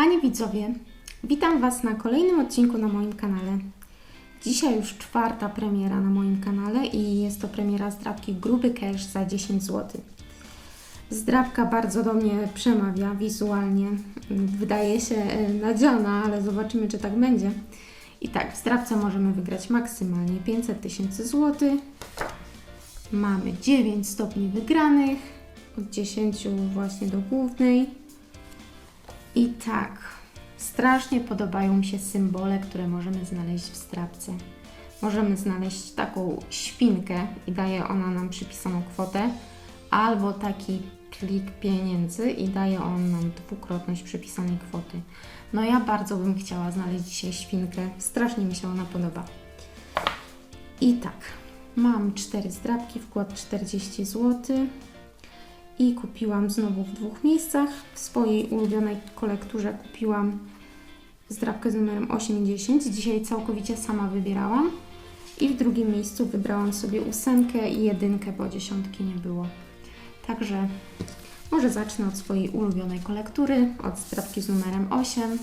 Kochani widzowie, witam Was na kolejnym odcinku na moim kanale. Dzisiaj już czwarta premiera na moim kanale i jest to premiera zdrabki Gruby Cash za 10 zł. Zdrabka bardzo do mnie przemawia wizualnie. Wydaje się e, nadziana, ale zobaczymy, czy tak będzie. I tak, w zdrabce możemy wygrać maksymalnie 500 tysięcy złotych. Mamy 9 stopni wygranych, od 10 właśnie do głównej. I tak, strasznie podobają mi się symbole, które możemy znaleźć w strapce. Możemy znaleźć taką świnkę i daje ona nam przypisaną kwotę, albo taki plik pieniędzy i daje on nam dwukrotność przypisanej kwoty. No ja bardzo bym chciała znaleźć dzisiaj świnkę, strasznie mi się ona podoba. I tak, mam cztery zdrabki, wkład 40 zł i kupiłam znowu w dwóch miejscach. W swojej ulubionej kolekturze kupiłam zdrabkę z numerem 8 i 10. Dzisiaj całkowicie sama wybierałam. I w drugim miejscu wybrałam sobie ósemkę i jedynkę, bo dziesiątki nie było. Także może zacznę od swojej ulubionej kolektury, od zdrabki z numerem 8.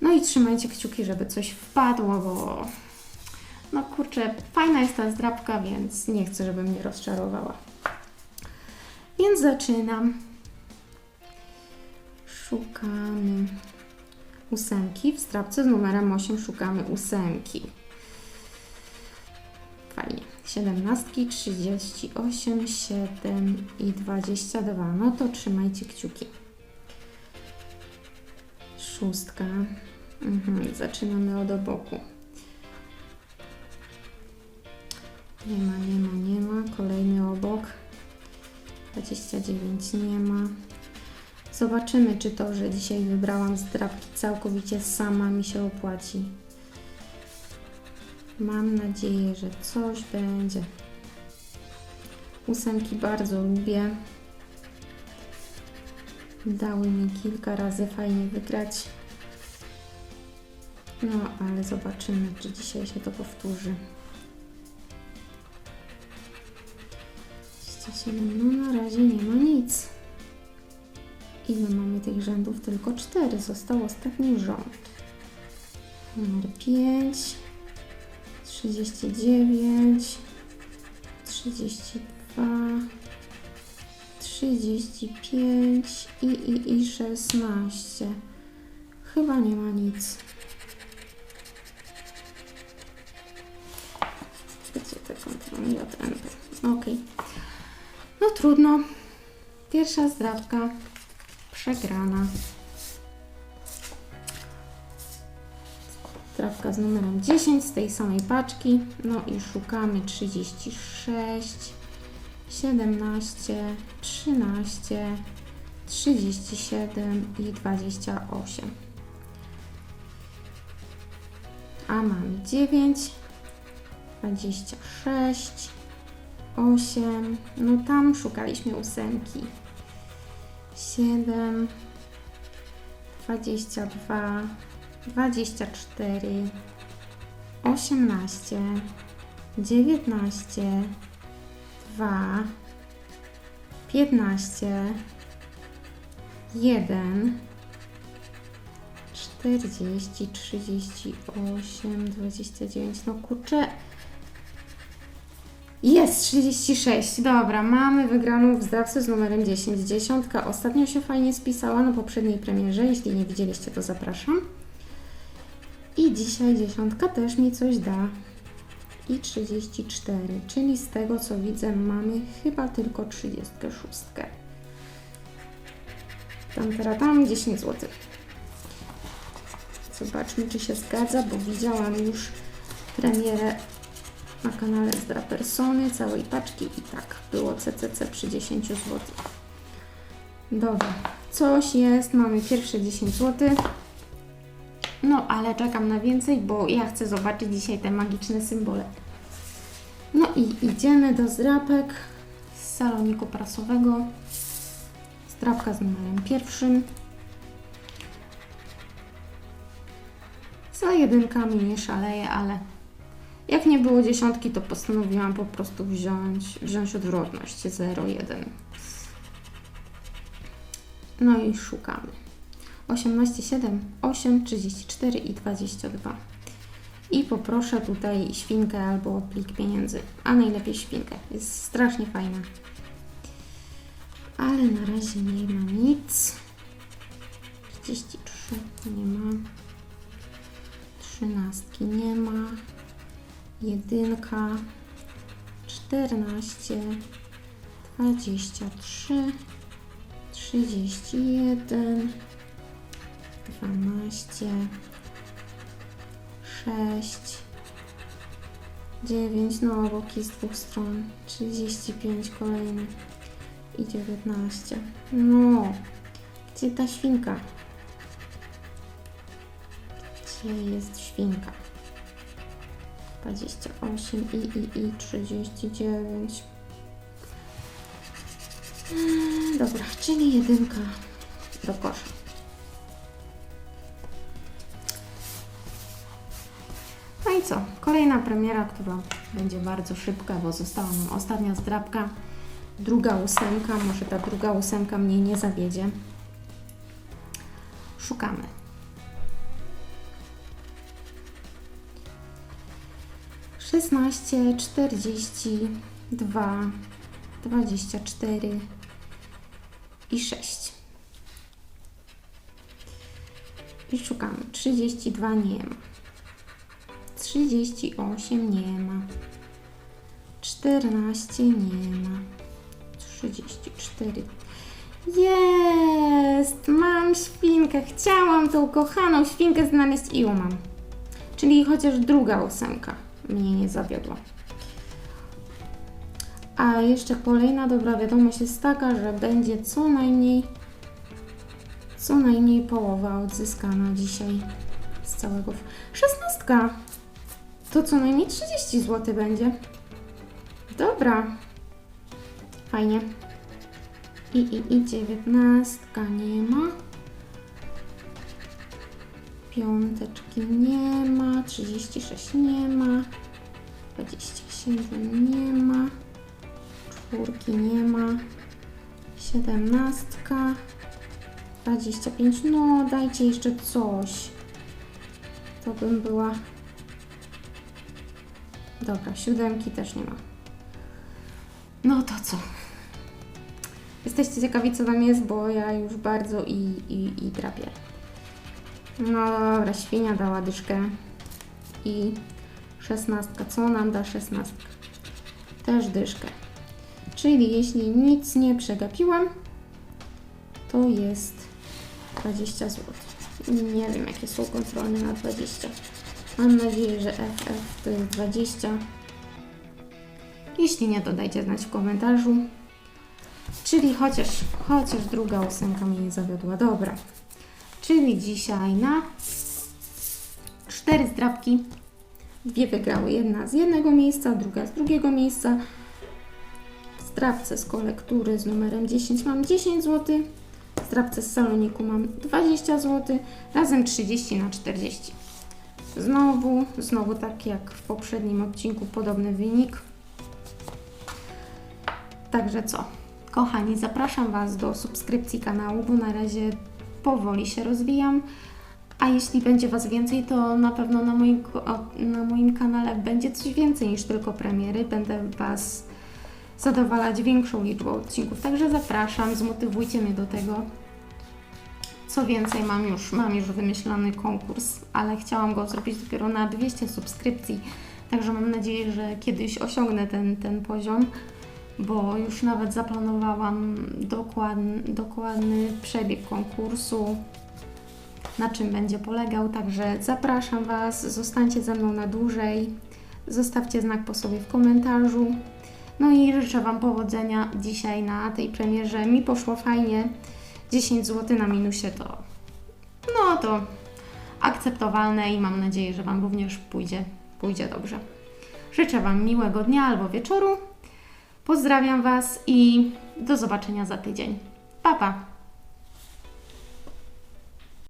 No i trzymajcie kciuki, żeby coś wpadło, bo no kurczę, fajna jest ta zdrabka, więc nie chcę, żeby mnie rozczarowała. Więc zaczynam. Szukamy ósemki. W strapce z numerem 8 szukamy ósemki. Fajnie. 17, 38, 7 i 22. No to trzymajcie kciuki. Szóstka. Mhm, zaczynamy od oboku. Nie ma, nie ma, nie ma. Kolejny obok. 29 nie ma. Zobaczymy, czy to, że dzisiaj wybrałam zdrabki całkowicie sama mi się opłaci. Mam nadzieję, że coś będzie. Ósemki bardzo lubię. Dały mi kilka razy fajnie wygrać. No, ale zobaczymy, czy dzisiaj się to powtórzy. Na razie nie ma nic. Ile mamy tych rzędów? Tylko 4. Został ostatni rząd. Numer 5, 39, 32, 35 i, i, i 16. Chyba nie ma nic. Gdzie te kontrole? JNP. Okej. No trudno. Pierwsza zdrabka przegrana. Zdrabka z numerem 10 z tej samej paczki. No i szukamy 36, 17, 13, 37 i 28. A mamy 9, 26, 8, no tam szukaliśmy ósemki. 7, 22, 24, 18, 19, 2, 15, 1, 40, 38, 29, no kurczę, jest 36. Dobra, mamy wygraną w z numerem 10. Dziesiątka ostatnio się fajnie spisała na poprzedniej premierze. Jeśli nie widzieliście, to zapraszam. I dzisiaj dziesiątka też mi coś da. I 34, czyli z tego co widzę, mamy chyba tylko 36. Tam, teraz tam 10 zł. Zobaczmy, czy się zgadza, bo widziałam już premierę na kanale Zdra Persony, całej paczki i tak, było CCC przy 10 zł. Dobra, coś jest, mamy pierwsze 10 zł. No, ale czekam na więcej, bo ja chcę zobaczyć dzisiaj te magiczne symbole. No i idziemy do zdrapek z saloniku prasowego. Zdrapka z numerem pierwszym. Za jedynkami nie szaleję, ale jak nie było dziesiątki, to postanowiłam po prostu wziąć, wziąć odwrotność 0,1. No i szukamy. 18, 7, 8, 34 i 22. I poproszę tutaj świnkę albo plik pieniędzy, a najlepiej świnkę. Jest strasznie fajna. Ale na razie nie ma nic. 33 nie ma. Trzynastki nie ma. Jedynka. 14. 23. 31. 12. 6. 9. No, boki z dwóch stron. 35 kolejny. I 19. No. Gdzie ta świnka? Gdzie jest świnka? 28 i, i, i 39. Mm, Dobra, czyli jedynka do kosza. No i co? Kolejna premiera, która będzie bardzo szybka, bo została nam ostatnia zdrabka. Druga ósemka, może ta druga ósemka mnie nie zawiedzie. Szukamy. Szesnaście, czterdzieści dwa, dwadzieścia cztery i sześć. I szukamy. Trzydzieści dwa nie ma. Trzydzieści osiem nie ma. Czternaście nie ma. Trzydzieści cztery jest! Mam świnkę. Chciałam tą kochaną świnkę znaleźć i ją mam. Czyli chociaż druga ósemka mnie nie zawiodła. A jeszcze kolejna dobra wiadomość jest taka, że będzie co najmniej co najmniej połowa odzyskana dzisiaj z całego. Szesnastka! To co najmniej 30 zł będzie. Dobra. Fajnie. I, i, i dziewiętnastka nie ma. Piąteczki nie ma. 36 nie ma. 27 nie ma. Czwórki nie ma. Siedemnastka. 25. No, dajcie jeszcze coś. To bym była. Dobra, siódemki też nie ma. No to co? Jesteście ciekawi, co tam jest, bo ja już bardzo i, i, i trapię. No dobra, świnia dała dyszkę. I szesnastka. Co nam da szesnastka? Też dyszkę. Czyli jeśli nic nie przegapiłam, to jest 20 zł. Nie wiem, jakie są kontrolne na 20. Mam nadzieję, że FF to jest 20. Jeśli nie, to dajcie znać w komentarzu. Czyli chociaż, chociaż druga ósemka mnie nie zawiodła. Dobra. Czyli dzisiaj na cztery zdrabki. Dwie wygrały. Jedna z jednego miejsca, druga z drugiego miejsca. W zdrabce z kolektury z numerem 10 mam 10 zł. W zdrabce z saloniku mam 20 zł. Razem 30 na 40. Znowu, znowu tak jak w poprzednim odcinku, podobny wynik. Także co? Kochani, zapraszam Was do subskrypcji kanału, bo na razie powoli się rozwijam. A jeśli będzie Was więcej, to na pewno na moim, na moim kanale będzie coś więcej niż tylko premiery. Będę Was zadowalać większą liczbą odcinków. Także zapraszam, zmotywujcie mnie do tego. Co więcej, mam już, mam już wymyślony konkurs, ale chciałam go zrobić dopiero na 200 subskrypcji. Także mam nadzieję, że kiedyś osiągnę ten, ten poziom bo już nawet zaplanowałam dokładny, dokładny przebieg konkursu, na czym będzie polegał. Także zapraszam Was, zostańcie ze mną na dłużej, zostawcie znak po sobie w komentarzu. No i życzę Wam powodzenia dzisiaj na tej premierze. Mi poszło fajnie. 10 zł na minusie to no to akceptowalne i mam nadzieję, że Wam również pójdzie, pójdzie dobrze. Życzę Wam miłego dnia albo wieczoru. Pozdrawiam Was i do zobaczenia za tydzień. Pa, pa!